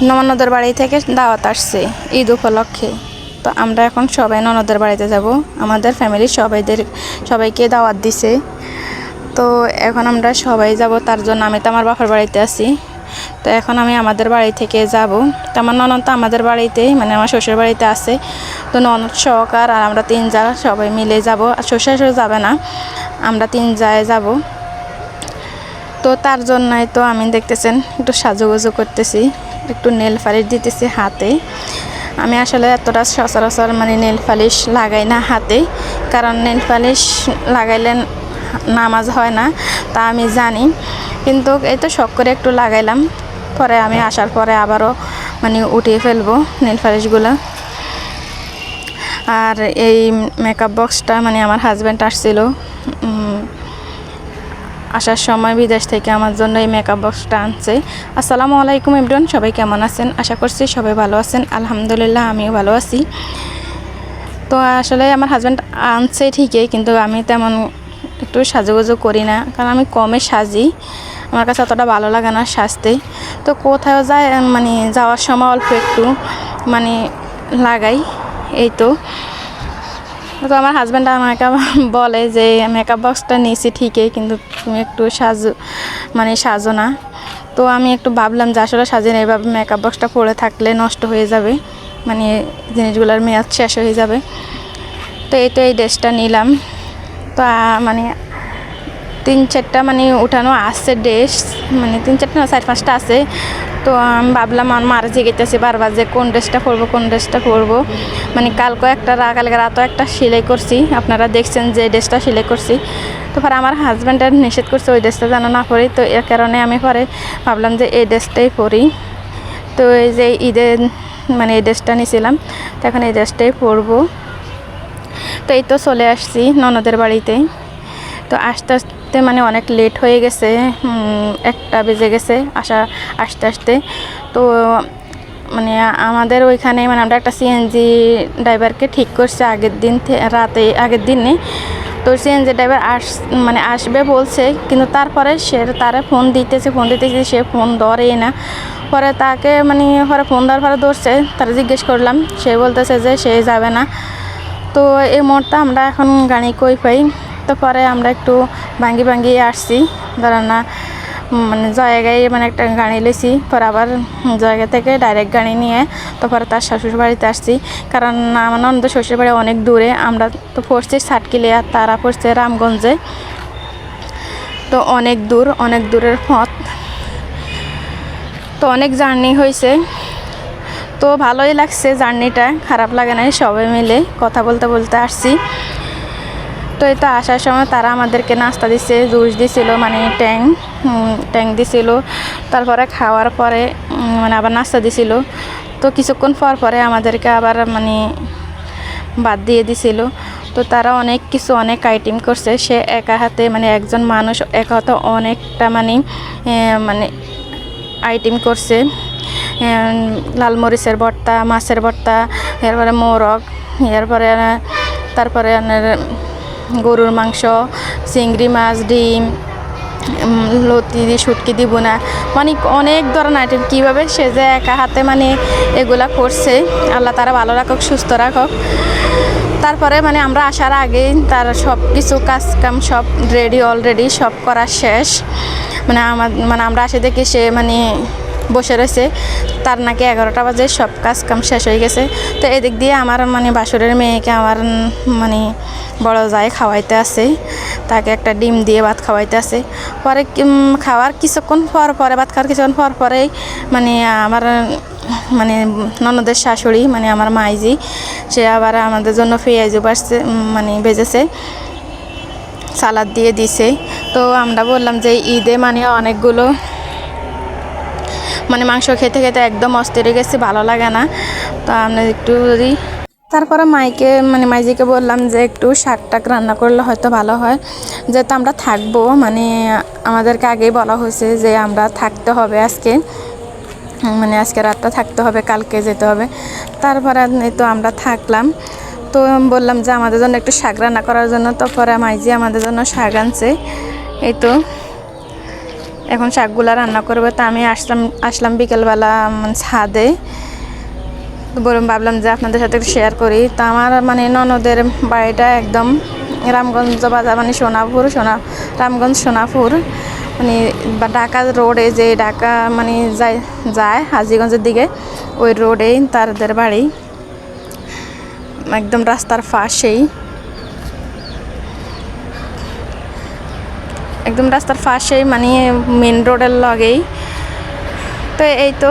ননদের বাড়ি থেকে দাওয়াত আসছে, ঈদ উপলক্ষে। তো আমরা এখন সবাই ননদের বাড়িতে যাব। আমাদের ফ্যামিলির সবাইদের, সবাইকে দাওয়াত দিছে। তো এখন আমরা সবাই যাব, তার জন্য আমি তো আমার বাবার বাড়িতে আছি। তো এখন আমি আমাদের বাড়ি থেকে যাব। তো আমার ননদ তো আমাদের বাড়িতেই মানে আমার শ্বশুর বাড়িতে আছে। তো ননদ সহকার আর আমরা তিন যা সবাই মিলে যাব। আর শ্বশুর যাবে না, আমরা তিন যায় যাব। তো তার জন্যই তো আমি দেখতেছেন, একটু সাজুগুজু করতেছি। একটু নেল ফালিশ দিতেছি হাতে। আমি আসলে এতটা সচরাচর মানে নেল পালিশ লাগাই না হাতে, কারণ নেল পালিশ লাগাইলে নামাজ হয় না, তা আমি জানি। কিন্তু এই তো শখ করে একটু লাগাইলাম, পরে আমি আসার পরে আবারও মানে উঠিয়ে ফেলব নেল পালিশগুলো। আর এই মেকআপ বক্সটা মানে আমার হাজব্যান্ড আসছিল আসার সময় বিদেশ থেকে আমার জন্য এই মেকআপ বক্সটা আনছে। আসসালামু আলাইকুম ইমরান সবাই কেমন আছেন? আশা করছি সবাই ভালো আছেন। আলহামদুলিল্লাহ, আমিও ভালো আছি। তো আসলে আমার হাজব্যান্ড আনছে ঠিকই, কিন্তু আমি তেমন একটু সাজুগুজু করি না, কারণ আমি কমে সাজি। আমার কাছে অতটা ভালো লাগে না সাজতে। তো কোথাও যায় মানে যাওয়ার সময় অল্প একটু মানে লাগাই, এই তো। তো আমার হাজব্যান্ড আমাকে বলে যে মেকআপ বক্সটা নিয়েছি ঠিকই কিন্তু তুমি একটু সাজো মানে সাজো না। তো আমি একটু ভাবলাম যে আসলে সাজিয়ে এইভাবে মেকআপ বক্সটা পরে থাকলে নষ্ট হয়ে যাবে। মানে জিনিসগুলোর মেয়াদ শেষ হয়ে যাবে। তো এই তো এই ড্রেসটা নিলাম। তো মানে তিন চারটা মানে উঠানো আছে ড্রেস মানে তিন চারটা না, চার পাঁচটা আছে। তো আমি ভাবলাম আমার মারা জেগেতেছে বারবার যে কোন ড্রেসটা পরবো, কোন ড্রেসটা পরবো। মানে কালকে একটা কালকে রাতও একটা সেলাই করছি। আপনারা দেখছেন যে ড্রেসটা সেলাই করছি। তো পরে আমার হাজব্যান্ডের নিষেধ করছে ওই ড্রেসটা যেন না পরি। তো এর কারণে আমি পরে ভাবলাম যে এই ড্রেসটাই পরি। তো এই যে ঈদের মানে এই ড্রেসটা নিয়েছিলাম তো এখন এই ড্রেসটাই পরবো। তো এই তো চলে আসছি ননদের বাড়িতে। তো আস্তে আস্তে মানে অনেক লেট হয়ে গেছে একটা বেজে গেছে আসা, আসতে আসতে। তো মানে আমাদের ওইখানে মানে আমরা একটা সিএনজি ড্রাইভারকে ঠিক করছে আগের দিন রাতে আগের দিনে তো সিএনজি ড্রাইভার আস মানে আসবে বলছে, কিন্তু তারপরে সে তারা ফোন দিতেছে ফোন দিতেছে, সে ফোন ধরেই না। পরে তাকে মানে পরে ফোন দেওয়ার পরে ধরছে, তারা জিজ্ঞেস করলাম। সে বলতেছে যে সে যাবে না। তো এই মুহূর্তে আমরা এখন গাড়ি কই পাই? তো পরে আমরা একটু ভাঙ্গি ভাঙ্গি আসছি। ধরো না মানে জায়গায় মানে একটা গাড়ি লেছি, পরে আবার জায়গা থেকে ডাইরেক্ট গাড়ি নিয়ে তো পরে তার শ্বশুর বাড়িতে আসছি। কারণ আমার নন্দ শ্বশুর বাড়ি অনেক দূরে, আমরা তো পড়ছি সাটকিলে আর তারা পড়ছে রামগঞ্জে। তো অনেক দূর, অনেক দূরের পথ। তো অনেক জার্নি হয়েছে। তো ভালোই লাগছে জার্নিটা, খারাপ লাগে নাই সবাই মিলে কথা বলতে বলতে আসছি। তো এই তো আসার সময় তারা আমাদেরকে নাস্তা দিছে জুস দিছিল মানে ট্যাং ট্যাং দিছিল। তারপরে খাওয়ার পরে মানে আবার নাস্তা দিছিল। তো কিছুক্ষণ পর পরে আমাদেরকে আবার মানে বাদ দিয়ে দিছিল। তো তারা অনেক কিছু অনেক আইটেম করছে। সে একা হাতে মানে একজন মানুষ একা হাতে অনেকটা মানে মানে আইটেম করছে। এম, লাল মরিচের ভর্তা মাছের ভর্তা এরপরে মোরগ এরপরে তারপরে গরুর মাংস, চিংড়ি মাছ, ডিম লতি দিয়ে শুটকি দিব না মানে অনেক ধরনের আইটেম কীভাবে সে যে একা হাতে মানে এগুলা করছে, আল্লাহ তারা ভালো রাখুক, সুস্থ রাখুক। তারপরে মানে আমরা আসার আগেই তার সব কিছু কাজ কাম সব রেডি অলরেডি সব করা শেষ। মানে আমার মানে আমরা আসে দেখি সে মানে বসে রয়েছে। তার নাকি এগারোটা বাজে, সব কাজ কাম শেষ হয়ে গেছে। তো এদিক দিয়ে আমার মানে বাসরের মেয়েকে আমার মানে বড় যায় খাওয়াইতে আছে তাকে একটা ডিম দিয়ে ভাত খাওয়াইতে আছে পরে খাওয়ার কিছুক্ষণ পর পরে, ভাত খাওয়ার কিছুক্ষণ পর পরেই মানে আমার মানে ননদের শাশুড়ি মানে আমার মাইজি, সে আবার আমাদের জন্য পেঁয়াজও বাড়ছে মানে বেজেছে, সালাদ দিয়ে দিছে। তো আমরা বললাম যে ঈদে মানে অনেকগুলো মানে মাংস খেতে খেতে একদম অস্থির গেছে, ভালো লাগে না। তো আমরা একটু যদি তারপরে মাইকে মানে মাইজিকে বললাম যে একটু শাক টাক রান্না করলে হয়তো ভালো হয়। যেহেতু আমরা থাকব মানে আমাদেরকে আগেই বলা হয়েছে যে আমরা থাকতে হবে আজকে। মানে আজকে রাতটা থাকতে হবে, কালকে যেতে হবে। তারপরে তো আমরা থাকলাম। তো বললাম যে আমাদের জন্য একটু শাক রান্না করার জন্য। তো পরে মাইজি আমাদের জন্য শাক আনছে। এই তো এখন শাকগুলা রান্না করবে। তা আমি আসলাম আসলাম বিকেলবেলা ছাদে। বললাম ভাবলাম যে আপনাদের সাথে একটু শেয়ার করি। তা আমার মানে ননদের বাড়িটা একদম রামগঞ্জ বাজার মানে সোনাপুর, সোনা রামগঞ্জ, সোনাপুর। মানে ঢাকা রোডে যে ঢাকা মানে যায় যায় হাজিগঞ্জের দিকে, ওই রোডেই তাদের বাড়ি। একদম রাস্তার পাশেই। একদম রাস্তার পাশেই মানে মেন রোডের লগেই। তো এই তো।